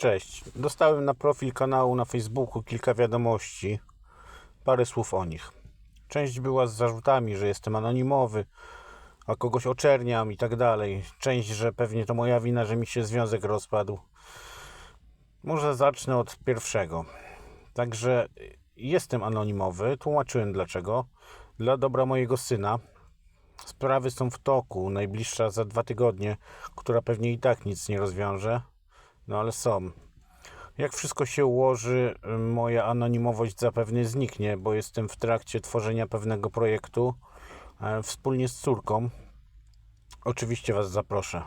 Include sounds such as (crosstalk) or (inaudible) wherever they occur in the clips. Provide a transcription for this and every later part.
Cześć. Dostałem na profil kanału na Facebooku kilka wiadomości. Parę słów o nich. Część była z zarzutami, że jestem anonimowy, a kogoś oczerniam i tak dalej. Część, że pewnie to moja wina, że mi się związek rozpadł. Może zacznę od pierwszego. Także jestem anonimowy. Tłumaczyłem dlaczego. Dla dobra mojego syna. Sprawy są w toku. Najbliższa za dwa tygodnie, która pewnie i tak nic nie rozwiąże. No ale są. Jak wszystko się ułoży, moja anonimowość zapewne zniknie, bo jestem w trakcie tworzenia pewnego projektu e, wspólnie z córką. Oczywiście Was zaproszę.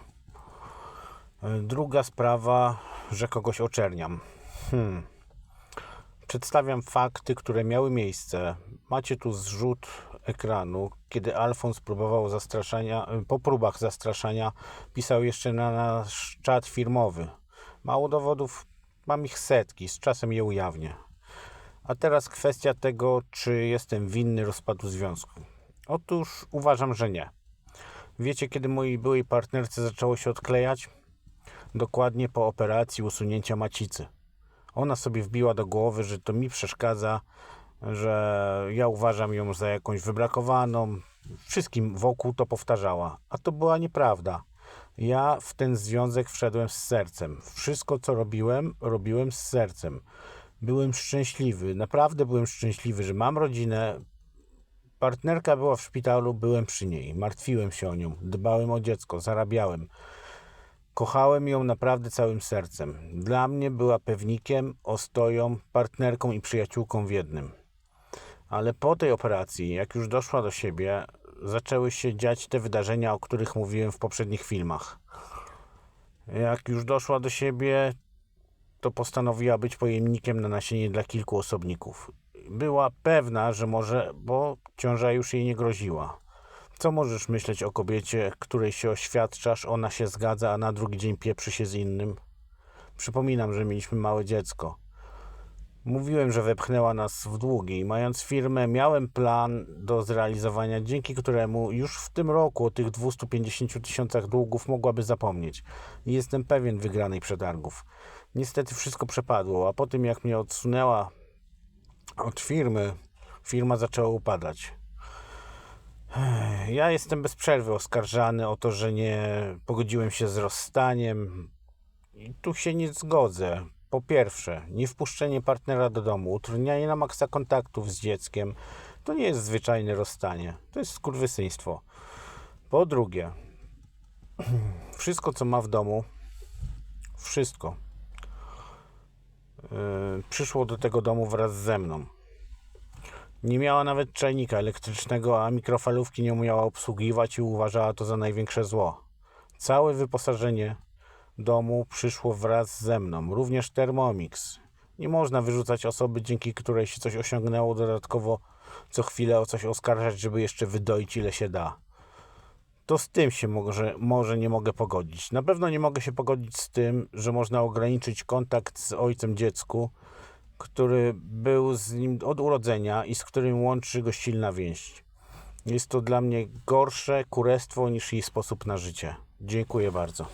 E, Druga sprawa, że kogoś oczerniam. Hmm. Przedstawiam fakty, które miały miejsce. Macie tu zrzut ekranu, kiedy Alfons próbował zastraszania, po próbach zastraszania pisał jeszcze na nasz czat firmowy. Mało dowodów, mam ich setki, z czasem je ujawnię. A teraz kwestia tego, czy jestem winny rozpadu związku. Otóż uważam, że nie. Wiecie, kiedy mojej byłej partnerce zaczęło się odklejać? Dokładnie po operacji usunięcia macicy. Ona sobie wbiła do głowy, że to mi przeszkadza, że ja uważam ją za jakąś wybrakowaną. Wszystkim wokół to powtarzała, a to była nieprawda. Ja w ten związek wszedłem z sercem. Wszystko, co robiłem, robiłem z sercem. Byłem szczęśliwy, naprawdę byłem szczęśliwy, że mam rodzinę. Partnerka była w szpitalu, byłem przy niej. Martwiłem się o nią, dbałem o dziecko, zarabiałem. Kochałem ją naprawdę całym sercem. Dla mnie była pewnikiem, ostoją, partnerką i przyjaciółką w jednym. Ale po tej operacji, jak już doszła do siebie, zaczęły się dziać te wydarzenia, o których mówiłem w poprzednich filmach. Jak już doszła do siebie, to postanowiła być pojemnikiem na nasienie dla kilku osobników. Była pewna, że może, bo ciąża już jej nie groziła. Co możesz myśleć o kobiecie, której się oświadczasz, ona się zgadza, a na drugi dzień pieprzy się z innym? Przypominam, że mieliśmy małe dziecko. Mówiłem, że wepchnęła nas w długi. Mając firmę, miałem plan do zrealizowania, dzięki któremu już w tym roku o tych 250 tysiącach długów mogłaby zapomnieć. I jestem pewien wygranej przetargów. Niestety wszystko przepadło, a po tym jak mnie odsunęła od firmy, firma zaczęła upadać. Ja jestem bez przerwy oskarżany o to, że nie pogodziłem się z rozstaniem. I tu się nie zgodzę. Po pierwsze, nie wpuszczenie partnera do domu, utrudnianie na maksa kontaktów z dzieckiem to nie jest zwyczajne rozstanie. To jest skurwysyństwo. Po drugie, (clears throat) wszystko co ma w domu, wszystko yy, przyszło do tego domu wraz ze mną. Nie miała nawet czajnika elektrycznego, a mikrofalówki nie umiała obsługiwać i uważała to za największe zło. Całe wyposażenie domu przyszło wraz ze mną, również Thermomix. Nie można wyrzucać osoby, dzięki której się coś osiągnęło, dodatkowo co chwilę o coś oskarżać, żeby jeszcze wydoić ile się da. To z tym się może, może nie mogę pogodzić. Na pewno nie mogę się pogodzić z tym, że można ograniczyć kontakt z ojcem dziecku, który był z nim od urodzenia i z którym łączy go silna więź. Jest to dla mnie gorsze kurestwo niż jej sposób na życie. Dziękuję bardzo.